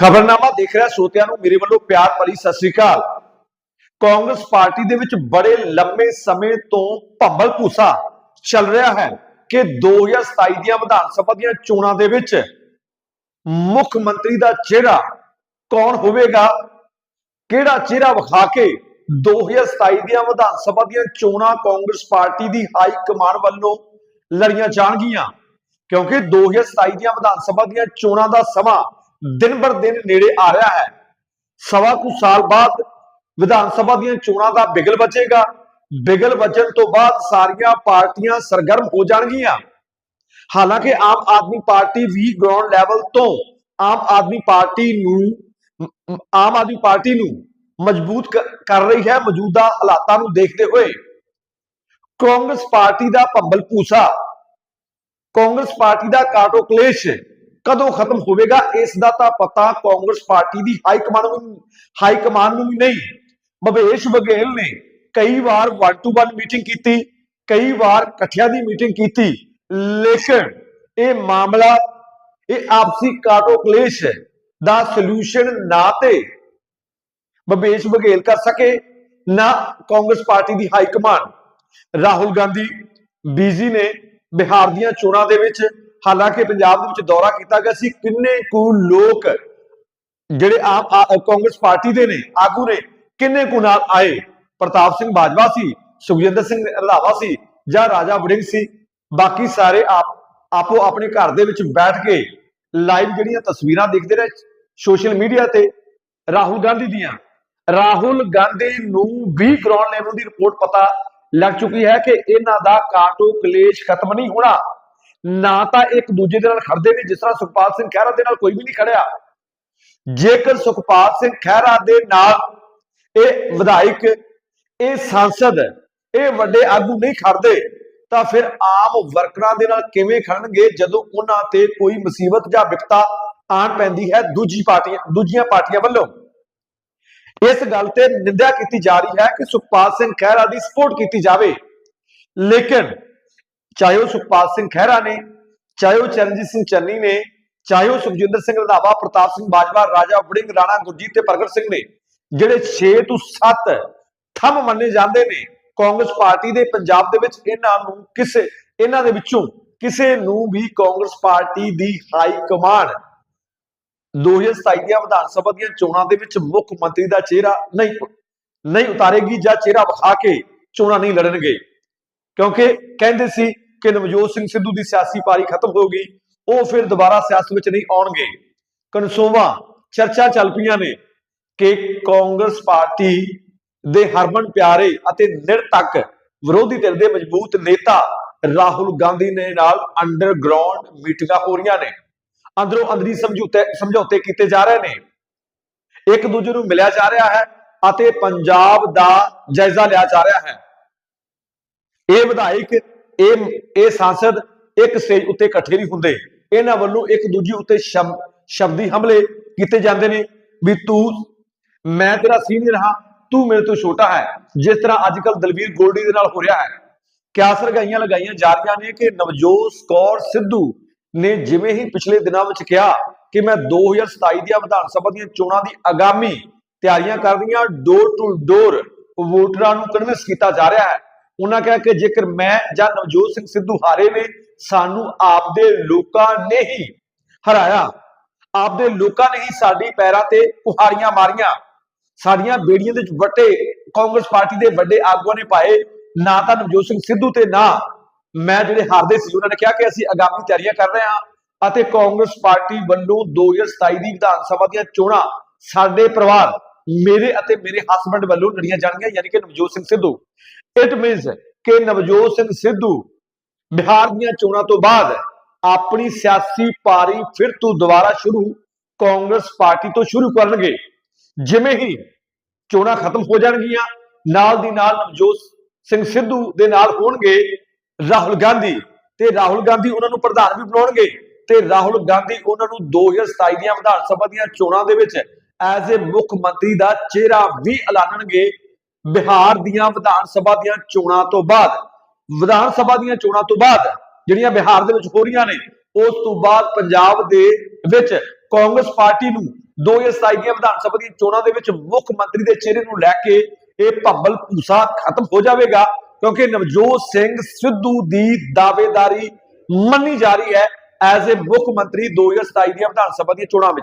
ਖਬਰਨਾਮਾ ਦੇਖ ਰਿਹਾ ਸਰੋਤਿਆਂ ਨੂੰ ਮੇਰੇ ਵੱਲੋਂ ਪਿਆਰ ਭਰੀ ਸਤਿ ਸ੍ਰੀ ਅਕਾਲ। ਕਾਂਗਰਸ ਪਾਰਟੀ ਦੇ ਵਿੱਚ ਬੜੇ ਲੰਮੇ ਸਮੇਂ ਤੋਂ ਭੰਬਲ ਭੂਸਾ ਚੱਲ ਰਿਹਾ ਹੈ ਕਿ 2027 ਦੀਆਂ ਵਿਧਾਨ ਸਭਾ ਦੀਆਂ ਚੋਣਾਂ ਦੇ ਵਿੱਚ ਮੁੱਖ ਮੰਤਰੀ ਦਾ ਚਿਹਰਾ ਕੌਣ ਹੋਵੇਗਾ? ਕਿਹੜਾ ਚਿਹਰਾ ਵਿਖਾ ਕੇ 2027 ਦੀਆਂ ਵਿਧਾਨ ਸਭਾ ਦੀਆਂ ਚੋਣਾਂ ਕਾਂਗਰਸ ਪਾਰਟੀ ਦੀ ਹਾਈ ਕਮਾਨ ਵੱਲੋਂ ਲੜੀਆਂ ਜਾਣਗੀਆਂ? ਕਿਉਂਕਿ 2027 ਦੀਆਂ ਵਿਧਾਨ ਸਭਾ ਦੀਆਂ ਚੋਣਾਂ ਦਾ ਸਮਾਂ ਦਿਨ ਬਰ ਦਿਨ ਨੇੜੇ ਆ ਰਿਹਾ ਹੈ। ਸਵਾ ਕੁ ਸਾਲ ਬਾਅਦ ਵਿਧਾਨ ਸਭਾ ਦੀਆਂ ਚੋਣਾਂ ਦਾ ਬਿਗਲ ਵੱਜੇਗਾ। ਬਿਗਲ ਵੱਜਣ ਤੋਂ ਬਾਅਦ ਸਾਰੀਆਂ ਪਾਰਟੀਆਂ ਸਰਗਰਮ ਹੋ ਜਾਣਗੀਆਂ। ਹਾਲਾਂਕਿ ਆਮ ਆਦਮੀ ਪਾਰਟੀ ਵੀ ਗਰਾਊਂਡ ਲੈਵਲ ਤੋਂ ਆਮ ਆਦਮੀ ਪਾਰਟੀ ਨੂੰ ਆਮ ਆਦਮੀ ਪਾਰਟੀ ਨੂੰ ਮਜ਼ਬੂਤ ਕਰ ਰਹੀ ਹੈ ਮੌਜੂਦਾ ਹਾਲਾਤਾਂ ਨੂੰ ਦੇਖਦੇ ਹੋਏ। ਕਾਂਗਰਸ ਪਾਰਟੀ ਦਾ ਭੰਬਲ ਭੂਸਾ ਕਾਂਗਰਸ ਪਾਰਟੀ ਦਾ ਕਾਟੋ ਕਲੇਸ਼ ਕਦੋਂ ਖਤਮ ਹੋਵੇਗਾ ਇਸ ਦਾ ਤਾਂ ਪਤਾ ਕਾਂਗਰਸ ਪਾਰਟੀ ਦੀ ਹਾਈ ਕਮਾਨ ਨੂੰ ਹਾਈ ਕਮਾਨ ਨੂੰ ਵੀ ਨਹੀਂ। ਭਵੇਸ਼ ਬਘੇਲ ਨੇ ਕਈ ਵਾਰ ਵਨ ਟੂ ਵਨ ਮੀਟਿੰਗ ਕੀਤੀ, ਕਈ ਵਾਰ ਇਕੱਠਿਆਂ ਦੀ ਮੀਟਿੰਗ ਕੀਤੀ। ਲੇਕਿਨ ਇਹ ਮਾਮਲਾ, ਇਹ ਆਪਸੀ ਕਾਟੋ ਕਲੇਸ਼ ਦਾ ਸੋਲੂਸ਼ਨ ਨਾ ਤੇ ਭਵੇਸ਼ ਬਘੇਲ ਕਰ ਸਕੇ, ਨਾ ਕਾਂਗਰਸ ਪਾਰਟੀ ਦੀ ਹਾਈ ਕਮਾਨ ਰਾਹੁਲ ਗਾਂਧੀ, ਬੀਜੀ ਨੇ ਬਿਹਾਰ ਦੀਆਂ ਚੋਣਾਂ ਦੇ ਵਿੱਚ ਹਾਲਾਂਕਿ ਪੰਜਾਬ ਦੇ ਵਿੱਚ ਦੌਰਾ ਕੀਤਾ ਗਿਆ ਸੀ, ਕਿੰਨੇ ਕੁ ਲੋਕ ਜਿਹੜੇ ਆਮ ਕਾਂਗਰਸ ਪਾਰਟੀ ਦੇ ਨੇ, ਆਗੂ ਨੇ, ਕਿੰਨੇ ਕੁ ਨਾਲ ਆਏ? ਪ੍ਰਤਾਪ ਸਿੰਘ ਬਾਜਵਾ ਸੀ, ਸੁਖਜਿੰਦਰ ਸਿੰਘ ਰੰਧਾਵਾ ਸੀ, ਜਾਂ ਰਾਜਾ ਵੜਿੰਗ ਸੀ? ਬਾਕੀ ਸਾਰੇ ਆਪ, ਆਪੋ ਆਪਣੇ ਘਰ ਦੇ ਵਿੱਚ ਬੈਠ ਕੇ ਲਾਈਵ ਜਿਹੜੀਆਂ ਤਸਵੀਰਾਂ ਦੇਖਦੇ ਰਹੇ ਸੋਸ਼ਲ ਮੀਡੀਆ ਤੇ, ਰਾਹੁਲ ਗਾਂਧੀ ਦੀਆਂ। ਰਾਹੁਲ ਗਾਂਧੀ ਨੂੰ ਵੀ ਗਰਾਊਂਡ ਲੈਵਲ ਦੀ ਰਿਪੋਰਟ ਪਤਾ ਲੱਗ ਚੁੱਕੀ ਹੈ ਕਿ ਇਹਨਾਂ ਦਾ ਕਾਟੋ ਕਲੇਸ਼ ਖਤਮ ਨਹੀਂ ਹੋਣਾ। ਨਾ ਤਾਂ ਇੱਕ ਦੂਜੇ ਦੇ ਨਾਲ ਖੜਦੇ ਨੇ ਜਿਸ ਤਰ੍ਹਾਂ ਸੁਖਪਾਲ ਸਿੰਘ ਖਹਿਰਾ ਦੇ ਨਾਲ ਕੋਈ ਵੀ ਨਹੀਂ ਖੜਿਆ। ਜੇਕਰ ਸੁਖਪਾਲ ਸਿੰਘ ਖਹਿਰਾ ਦੇ ਨਾਲ ਇਹ ਵਿਧਾਇਕ, ਇਹ ਸੰਸਦ, ਇਹ ਵੱਡੇ ਆਗੂ ਨਹੀਂ ਖੜਦੇ, ਤਾਂ ਫਿਰ ਆਮ ਵਰਕਰਾਂ ਦੇ ਨਾਲ ਕਿਵੇਂ ਖੜਨਗੇ ਜਦੋਂ ਉਹਨਾਂ ਤੇ ਕੋਈ ਮੁਸੀਬਤ ਜਾਂ ਵਿਪਤਾ ਆਣ ਪੈਂਦੀ ਹੈ ਦੂਜੀ ਪਾਰਟੀਆਂ, ਦੂਜੀਆਂ ਪਾਰਟੀਆਂ ਵੱਲੋਂ? ਇਸ ਗੱਲ ਤੇ ਨਿੰਦਿਆ ਕੀਤੀ ਜਾ ਰਹੀ ਹੈ ਕਿ ਸੁਖਪਾਲ ਸਿੰਘ ਖਹਿਰਾ ਦੀ ਸਪੋਰਟ ਕੀਤੀ ਜਾਵੇ। ਲੇਕਿਨ ਚਾਹੇ ਉਹ ਸੁਖਪਾਲ ਸਿੰਘ ਖਹਿਰਾ ਨੇ, ਚਾਹੇ ਉਹ ਚਰਨਜੀਤ ਸਿੰਘ ਚੰਨੀ ਨੇ, ਚਾਹੇ ਉਹ ਸੁਖਜਿੰਦਰ ਸਿੰਘ ਰੰਧਾਵਾ, ਪ੍ਰਤਾਪ ਸਿੰਘ ਬਾਜਵਾ, ਰਾਜਾ ਵੜਿੰਗ, ਰਾਣਾ ਗੁਰਜੀਤ ਤੇ ਪ੍ਰਗਟ ਸਿੰਘ ਨੇ, ਜਿਹੜੇ 6 ਤੋਂ 7 ਥੰਮ ਮੰਨੇ ਜਾਂਦੇ ਨੇ, ਕਾਂਗਰਸ ਪਾਰਟੀ ਦੇ ਪੰਜਾਬ ਦੇ ਵਿੱਚ ਇਹਨਾਂ ਨੂੰ ਕਿਸੇ, ਇਹਨਾਂ ਦੇ ਵਿੱਚੋਂ ਕਿਸੇ ਨੂੰ ਵੀ ਕਾਂਗਰਸ ਪਾਰਟੀ ਦੀ ਹਾਈ ਕਮਾਂਡ 2027 ਦੀਆਂ ਵਿਧਾਨ ਸਭਾ ਦੀਆਂ ਚੋਣਾਂ ਦੇ ਵਿੱਚ ਮੁੱਖ ਮੰਤਰੀ ਦਾ ਚਿਹਰਾ ਨਹੀਂ ਨਹੀਂ ਉਤਾਰੇਗੀ ਜਾਂ ਚਿਹਰਾ ਵਿਖਾ ਕੇ ਚੋਣਾਂ ਨਹੀਂ ਲੜਨਗੇ। ਕਿਉਂਕਿ ਕਹਿੰਦੇ ਸੀ ਕਿ ਨਵਜੋਤ ਸਿੰਘ ਸਿੱਧੂ ਦੀ ਸਿਆਸੀ ਪਾਰੀ ਖਤਮ ਹੋ ਗਈ, ਉਹ ਫਿਰ ਦੁਬਾਰਾ ਸਿਆਸਤ ਵਿੱਚ ਨਹੀਂ ਆਉਣਗੇ। ਕਨਸੋਵਾ, ਚਰਚਾ ਚੱਲ ਪਈਆਂ ਨੇ ਕਿ ਕਾਂਗਰਸ ਪਾਰਟੀ ਦੇ ਹਰਮਨ ਪਿਆਰੇ ਅਤੇ ਨਿਰਤੱਕ ਵਿਰੋਧੀ ਧਿਰ ਦੇ ਮਜ਼ਬੂਤ ਨੇਤਾ ਰਾਹੁਲ ਗਾਂਧੀ ਨੇ ਨਾਲ ਅੰਡਰਗਰਾਉਂਡ ਮੀਟਿੰਗਾਂ ਹੋ ਰਹੀਆਂ ਨੇ। ਅੰਦਰੋਂ ਅੰਦਰੀ ਸਮਝੌਤੇ ਸਮਝੌਤੇ ਕੀਤੇ ਜਾ ਰਹੇ ਨੇ। ਇੱਕ ਦੂਜੇ ਨੂੰ ਮਿਲਿਆ ਜਾ ਰਿਹਾ ਹੈ ਅਤੇ ਪੰਜਾਬ ਦਾ ਜਾਇਜ਼ਾ ਲਿਆ ਜਾ ਰਿਹਾ ਹੈ। ਇਹ ਵਿਧਾਇਕ, ਇਹ ਇਹ ਸੰਸਦ ਇੱਕ ਸਟੇਜ ਉੱਤੇ ਇਕੱਠੇ ਨਹੀਂ ਹੁੰਦੇ। ਇਹਨਾਂ ਵੱਲੋਂ ਇੱਕ ਦੂਜੇ ਉੱਤੇ ਸ਼ਬ- ਸ਼ਬਦੀ ਹਮਲੇ ਕੀਤੇ ਜਾਂਦੇ ਨੇ ਵੀ ਤੂੰ, ਮੈਂ ਤੇਰਾ ਸੀਨੀਅਰ ਹਾਂ, ਤੂੰ ਮੇਰੇ ਤੋਂ ਛੋਟਾ ਹੈ। ਜਿਸ ਤਰ੍ਹਾਂ ਅੱਜ ਕੱਲ ਦਲਵੀਰ ਗੋਲਡੀ ਦੇ ਨਾਲ ਹੋ ਰਿਹਾ ਹੈ। ਕਿਆ ਸਰਗਾਈਆਂ ਲਗਾਈਆਂ ਜਾ ਰਹੀਆਂ ਨੇ ਕਿ ਨਵਜੋਤ ਕੌਰ ਸਿੱਧੂ ਨੇ ਜਿਵੇਂ ਹੀ ਪਿਛਲੇ ਦਿਨਾਂ ਵਿੱਚ ਕਿਹਾ ਕਿ ਮੈਂ 2027 ਦੀਆਂ ਵਿਧਾਨ ਸਭਾ ਦੀਆਂ ਚੋਣਾਂ ਦੀ ਆਗਾਮੀ ਤਿਆਰੀਆਂ ਕਰ ਰਹੀਆਂ ਡੋਰ ਟੂ ਡੋਰ ਵੋਟਰਾਂ ਨੂੰ ਕਨਵਿੰਸ ਕੀਤਾ ਜਾ ਰਿਹਾ ਹੈ। ਉਹਨਾਂ ਕਿਹਾ ਕਿ ਜੇਕਰ ਮੈਂ ਜਾਂ ਨਵਜੋਤ ਸਿੰਘ ਸਿੱਧੂ ਹਾਰੇ ਨੇ, ਸਾਨੂੰ ਆਪਦੇ ਲੋਕਾਂ ਨੇ ਹੀ ਹਰਾਇਆ। ਆਪਦੇ ਲੋਕਾਂ ਨੇ ਹੀ ਸਾਡੀ ਪੈਰਾਂ ਤੇ ਕੁਹਾੜੀਆਂ ਮਾਰੀਆਂ। ਸਾਡੀਆਂ ਬੇੜੀਆਂ ਦੇ ਵੱਟੇ, ਕਾਂਗਰਸ ਪਾਰਟੀ ਦੇ ਵੱਡੇ ਆਗੂਆਂ ਨੇ ਪਾਏ। ਨਾ ਤਾਂ ਨਵਜੋਤ ਸਿੰਘ ਸਿੱਧੂ ਤੇ ਨਾ ਮੈਂ ਜਿਹੜੇ ਹਾਰਦੇ ਸੀ, ਉਹਨਾਂ ਨੇ ਕਿਹਾ ਕਿ ਅਸੀਂ ਆਗਾਮੀ ਤਿਆਰੀਆਂ ਕਰ ਰਹੇ ਹਾਂ ਅਤੇ ਕਾਂਗਰਸ ਪਾਰਟੀ ਵੱਲੋਂ 2027 ਦੀ ਵਿਧਾਨ ਸਭਾ ਦੀਆਂ ਚੋਣਾਂ ਸਾਡੇ ਪਰਿਵਾਰ ਮੇਰੇ ਅਤੇ ਮੇਰੇ ਹਸਬੰਡ ਵੱਲੋਂ ਲੜੀਆਂ ਜਾਣਗੀਆਂ, ਯਾਨੀ ਕਿ ਨਵਜੋਤ ਸਿੰਘ ਸਿੱਧੂ। ਇਟ ਮੀਨਸ ਕਿ ਨਵਜੋਤ ਸਿੰਘ ਸਿੱਧੂ ਬਿਹਾਰ ਦੀਆਂ ਚੋਣਾਂ ਤੋਂ ਬਾਅਦ ਆਪਣੀ ਸਿਆਸੀ ਪਾਰੀ ਫਿਰ ਤੋਂ ਦੁਬਾਰਾ ਸ਼ੁਰੂ ਕਾਂਗਰਸ ਪਾਰਟੀ ਤੋਂ ਸ਼ੁਰੂ ਕਰਨਗੇ। ਜਿਵੇਂ ਹੀ ਚੋਣਾਂ ਖਤਮ ਹੋ ਜਾਣਗੀਆਂ, ਨਾਲ ਦੀ ਨਾਲ ਨਵਜੋਤ ਸਿੰਘ ਸਿੱਧੂ ਦੇ ਨਾਲ ਹੋਣਗੇ ਰਾਹੁਲ ਗਾਂਧੀ। ਤੇ ਰਾਹੁਲ ਗਾਂਧੀ ਉਹਨਾਂ ਨੂੰ ਪ੍ਰਧਾਨ ਵੀ ਬਣਾਉਣਗੇ। ਤੇ ਰਾਹੁਲ ਗਾਂਧੀ ਉਹਨਾਂ ਨੂੰ 2027 ਦੀਆਂ ਵਿਧਾਨ ਸਭਾ ਦੀਆਂ ਚੋਣਾਂ ਦੇ ਵਿੱਚ ਐਜ਼ ਅ ਮੁੱਖ ਮੰਤਰੀ ਦਾ ਚਿਹਰਾ ਵੀ ਐਲਾਨਣਗੇ ਬਿਹਾਰ ਦੀਆਂ ਵਿਧਾਨ ਸਭਾ ਦੀਆਂ ਚੋਣਾਂ ਤੋਂ ਬਾਅਦ। ਵਿਧਾਨ ਸਭਾ ਦੀਆਂ ਚੋਣਾਂ ਤੋਂ ਬਾਅਦ ਜਿਹੜੀਆਂ ਬਿਹਾਰ ਦੇ ਵਿੱਚ ਹੋ ਰਹੀਆਂ ਨੇ, ਉਸ ਤੋਂ ਬਾਅਦ ਪੰਜਾਬ ਦੇ ਵਿੱਚ ਕਾਂਗਰਸ ਪਾਰਟੀ ਨੂੰ 2027 ਦੀਆਂ ਵਿਧਾਨ ਸਭਾ ਦੀਆਂ ਚੋਣਾਂ ਦੇ ਵਿੱਚ ਮੁੱਖ ਮੰਤਰੀ ਦੇ ਚਿਹਰੇ ਨੂੰ ਲੈ ਕੇ ਇਹ ਭੰਬਲ ਭੂਸਾ ਖਤਮ ਹੋ ਜਾਵੇਗਾ, ਕਿਉਂਕਿ ਨਵਜੋਤ ਸਿੰਘ ਸਿੱਧੂ ਦੀ ਦਾਅਵੇਦਾਰੀ ਮੰਨੀ ਜਾ ਰਹੀ ਹੈ ਐਜ਼ ਅ ਮੁੱਖ ਮੰਤਰੀ 2027 ਦੀਆਂ ਵਿਧਾਨ ਸਭਾ ਦੀਆਂ ਚੋਣਾਂ ਵਿੱਚ।